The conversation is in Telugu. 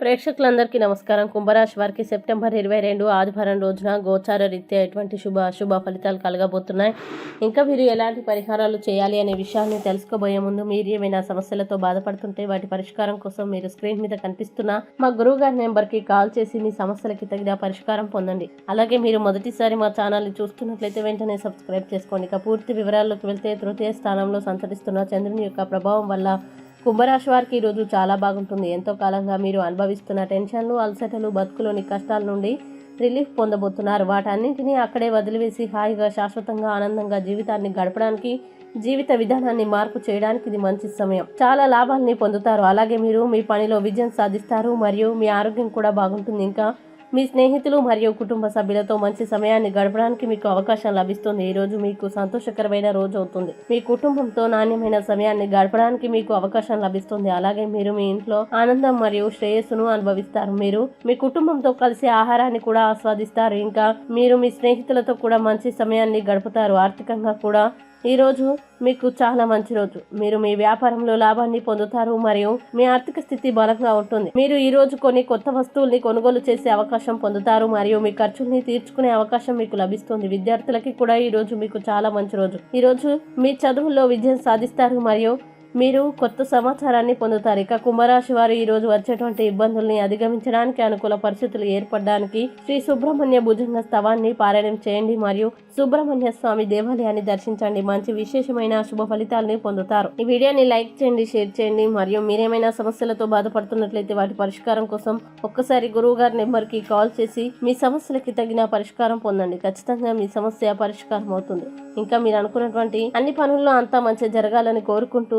ప్రేక్షకులందరికీ నమస్కారం. కుంభరాశి వారికి సెప్టెంబర్ ఇరవై రెండు ఆదివారం రోజున గోచార రీత్యా ఎటువంటి శుభ అశుభ ఫలితాలు కలగబోతున్నాయి. ఇంకా మీరు ఎలాంటి పరిహారాలు చేయాలి అనే విషయాన్ని తెలుసుకోబోయే ముందు మీరు ఏమైనా సమస్యలతో బాధపడుతుంటే వాటి పరిష్కారం కోసం మీరు స్క్రీన్ మీద కనిపిస్తున్న మా గురువు గారి నెంబర్కి కాల్ చేసి మీ సమస్యలకి తగిన పరిష్కారం పొందండి. అలాగే మీరు మొదటిసారి మా ఛానల్ని చూస్తున్నట్లయితే వెంటనే సబ్స్క్రైబ్ చేసుకోండి. ఇక పూర్తి వివరాల్లోకి వెళ్తే తృతీయ స్థానంలో సంచరిస్తున్న చంద్రుని యొక్క ప్రభావం వల్ల కుంభరాశి వారికి ఈరోజు చాలా బాగుంటుంది. ఎంతో కాలంగా మీరు అనుభవిస్తున్న టెన్షన్లు అలసటలు బతుకులోని కష్టాల నుండి రిలీఫ్ పొందబోతున్నారు. వాటన్నింటినీ అక్కడే వదిలివేసి హాయిగా శాశ్వతంగా ఆనందంగా జీవితాన్ని గడపడానికి జీవిత విధానాన్ని మార్పు చేయడానికి ఇది మంచి సమయం. చాలా లాభాల్ని పొందుతారు. అలాగే మీరు మీ పనిలో విజయం సాధిస్తారు. మరియు మీ ఆరోగ్యం కూడా బాగుంటుంది. ఇంకా మీ స్నేహితులు మరియు కుటుంబ సభ్యులతో మంచి సమయాన్ని గడపడానికి మీకు అవకాశం లభిస్తుంది. ఈ రోజు మీకు సంతోషకరమైన రోజు అవుతుంది. మీ కుటుంబంతో నాణ్యమైన సమయాన్ని గడపడానికి మీకు అవకాశం లభిస్తుంది. అలాగే మీరు మీ ఇంట్లో ఆనందం మరియు శ్రేయస్సును అనుభవిస్తారు. మీరు మీ కుటుంబంతో కలిసి ఆహారాన్ని కూడా ఆస్వాదిస్తారు. ఇంకా మీరు మీ స్నేహితులతో కూడా మంచి సమయాన్ని గడుపుతారు. ఆర్థికంగా కూడా ఈరోజు మీకు చాలా మంచి రోజు. మీరు మీ వ్యాపారంలో లాభాన్ని పొందుతారు మరియు మీ ఆర్థిక స్థితి బలంగా ఉంటుంది. మీరు ఈ రోజు కొన్ని కొత్త వస్తువుల్ని కొనుగోలు చేసే అవకాశం పొందుతారు మరియు మీ ఖర్చుల్ని తీర్చుకునే అవకాశం మీకు లభిస్తుంది. విద్యార్థులకి కూడా ఈ రోజు మీకు చాలా మంచి రోజు. ఈ రోజు మీ చదువుల్లో విజయం సాధిస్తారు మరియు మీరు కొత్త సమాచారాన్ని పొందుతారు. ఇక కుంభరాశి వారు ఈరోజు వచ్చేటువంటి ఇబ్బందుల్ని అధిగమించడానికి అనుకూల పరిస్థితులు ఏర్పడడానికి శ్రీ సుబ్రహ్మణ్య భుజంగ స్థవాన్ని పారాయణం చేయండి మరియు సుబ్రహ్మణ్య స్వామి దేవాలయాన్ని దర్శించండి. మంచి విశేషమైన శుభ ఫలితాలని పొందుతారు. ఈ వీడియోని లైక్ చేయండి షేర్ చేయండి మరియు మీరేమైనా సమస్యలతో బాధపడుతున్నట్లయితే వాటి పరిష్కారం కోసం ఒక్కసారి గురువు గారి నెంబర్కి కాల్ చేసి మీ సమస్యలకి తగిన పరిష్కారం పొందండి. ఖచ్చితంగా మీ సమస్య పరిష్కారం అవుతుంది ఇంకా మీరు అనుకున్నటువంటి అన్ని పనుల్లో అంతా మంచి జరగాలని కోరుకుంటూ